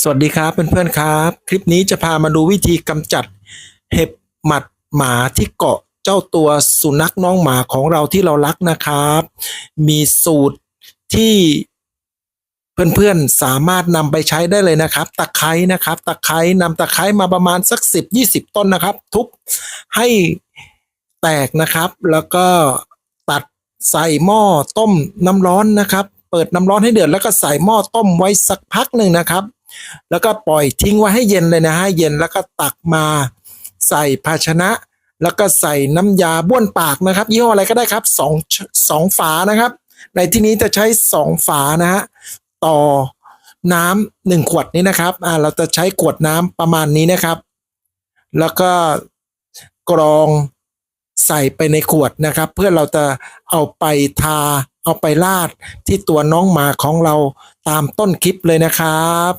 สวัสดีครับเพื่อนๆครับ คลิปนี้จะพามาดูวิธีกำจัด เห็บหมัดหมาที่เกาะเจ้าตัวสุนัขน้องหมาของเราที่เรารักนะครับ มีสูตรที่เพื่อนๆสามารถนำไปใช้ได้เลยนะครับ ตะไคร้นะครับตะไคร้นำตะไคร้มาประมาณสักสิบยี่สิบต้นนะครับ ทุบให้แตกนะครับ แล้วก็ตัดใส่หม้อต้มน้ำร้อนนะครับ เปิดน้ำร้อนให้เดือดแล้วก็ใส่หม้อต้มไว้สักพักหนึ่งนะครับ แล้วก็ปล่อยทิ้งไว้ให้เย็นเลยนะให้เย็นแล้วก็ตักมาใส่ภาชนะ แล้วก็ใส่น้ำยาบ้วนปากนะครับยี่ห้ออะไรก็ได้ครับสองสองฝานะครับ ในที่นี้จะใช้สองฝานะฮะต่อน้ำหนึ่งขวดนี้นะครับอ่าเราจะใช้ขวดน้ำประมาณนี้นะครับ แล้วก็กรองใส่ไปในขวดนะครับ เพื่อเราจะเอาไปทาเอาไปราดที่ตัวน้องหมาของเราตามต้นคลิปเลยนะครับ